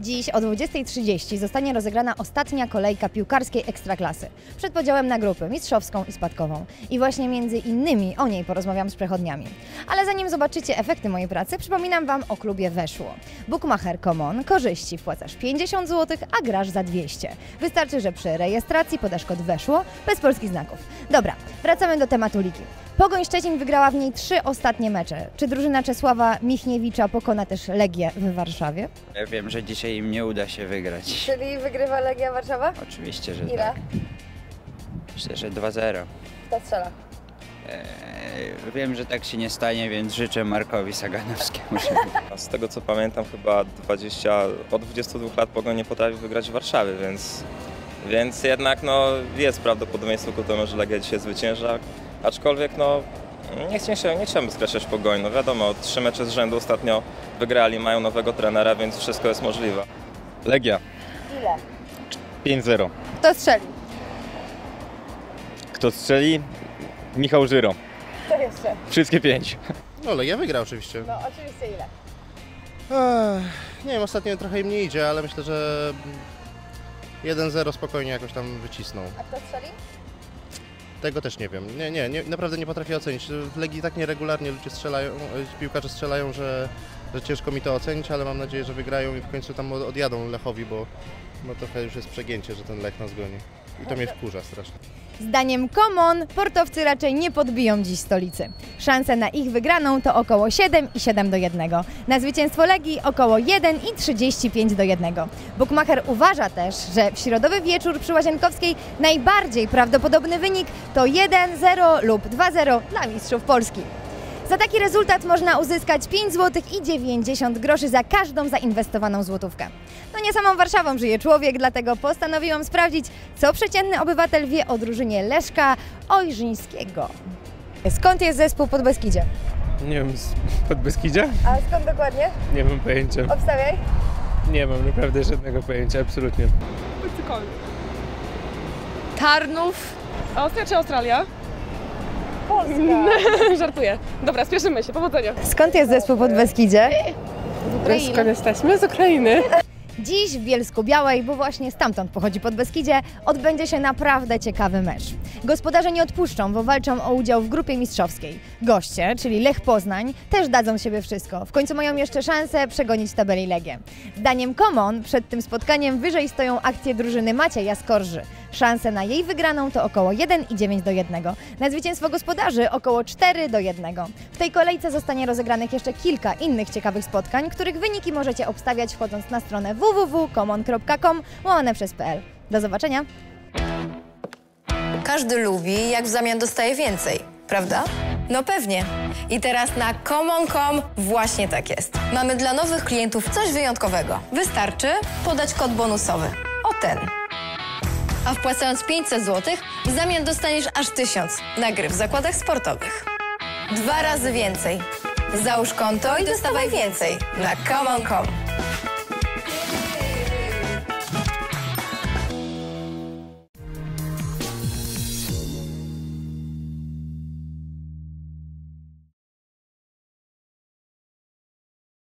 Dziś o 20.30 zostanie rozegrana ostatnia kolejka piłkarskiej ekstraklasy przed podziałem na grupy mistrzowską i spadkową. I właśnie między innymi o niej porozmawiam z przechodniami. Ale zanim zobaczycie efekty mojej pracy, przypominam Wam o klubie Weszło. Bookmacher Common, korzyści wpłacasz 50 zł, a grasz za 200. Wystarczy, że przy rejestracji podasz kod Weszło bez polskich znaków. Dobra, wracamy do tematu ligi. Pogoń Szczecin wygrała w niej trzy ostatnie mecze. Czy drużyna Czesława Michniewicza pokona też Legię w Warszawie? Ja wiem, że dzisiaj im nie uda się wygrać. Czyli wygrywa Legia Warszawa? Oczywiście, że Ile? tak. Myślę, że 2-0. Kto strzela? Eee, wiem, że tak się nie stanie, więc życzę Markowi Saganowskiemu. Z tego co pamiętam chyba 20, od 22 lat Pogoń nie potrafi wygrać w Warszawie, więc, więc jednak no, jest prawdopodobieństwo ku temu, że Legia dzisiaj zwycięża. Aczkolwiek no, nie, chcę, nie, nie chciałbym skreślać Pogoń. No wiadomo, trzy mecze z rzędu ostatnio wygrali, mają nowego trenera, więc wszystko jest możliwe. Legia Ile? 5-0. Kto strzeli? Kto strzeli? Michał Żyro. Kto jeszcze? Wszystkie pięć. No Legia wygra oczywiście. No oczywiście ile? Ech, nie wiem, ostatnio trochę im nie idzie, ale myślę, że 1-0 spokojnie jakoś tam wycisną. A kto strzeli? Tego też nie wiem. Nie, nie, nie naprawdę nie potrafię ocenić. W Legii tak nieregularnie ludzie strzelają, e, piłkarze strzelają, że, że ciężko mi to ocenić, ale mam nadzieję, że wygrają i w końcu tam od- odjadą Lechowi, bo, bo trochę już jest przegięcie, że ten Lech nas goni. I to mnie wkurza strasznie. Zdaniem Common portowcy raczej nie podbiją dziś stolicy. Szanse na ich wygraną to około 7 i 7 do 1. Na zwycięstwo Legii około 1 i 35 do 1. Bookmacher uważa też, że w środowy wieczór przy Łazienkowskiej najbardziej prawdopodobny wynik to 1-0 lub 2-0 dla mistrzów Polski. Za taki rezultat można uzyskać 5 zł i 90 groszy za każdą zainwestowaną złotówkę. No nie samą Warszawą żyje człowiek, dlatego postanowiłam sprawdzić, co przeciętny obywatel wie o drużynie Leszka Ojrzyńskiego. Skąd jest zespół pod Beskidzie? Nie wiem, z Podbeskidzia? A skąd dokładnie? Nie mam pojęcia. Obstawiaj. Nie mam naprawdę żadnego pojęcia, absolutnie. Tarnów. Austria czy Australia? Polska. Żartuję. Dobra, spieszymy się, powodzenia. Skąd jest zespół pod Beskidzie? Skąd jesteśmy? Z Ukrainy. Dziś w Bielsku Białej, bo właśnie stamtąd pochodzi Podbeskidzie, odbędzie się naprawdę ciekawy mecz. Gospodarze nie odpuszczą, bo walczą o udział w grupie mistrzowskiej. Goście, czyli Lech Poznań, też dadzą siebie wszystko. W końcu mają jeszcze szansę przegonić tabeli Legię. Zdaniem Komon przed tym spotkaniem wyżej stoją akcje drużyny Macieja Skorży. Szanse na jej wygraną to około 1,9 do 1. Na zwycięstwo gospodarzy około 4 do 1. W tej kolejce zostanie rozegranych jeszcze kilka innych ciekawych spotkań, których wyniki możecie obstawiać wchodząc na stronę www.common.com łamane przez PL. Do zobaczenia! Każdy lubi, jak w zamian dostaje więcej, prawda? No pewnie. I teraz na common.com właśnie tak jest. Mamy dla nowych klientów coś wyjątkowego. Wystarczy podać kod bonusowy. O ten. A wpłacając 500 zł, w zamian dostaniesz aż 1000 na gry w zakładach sportowych. Dwa razy więcej. Załóż konto i dostawaj więcej na common.com.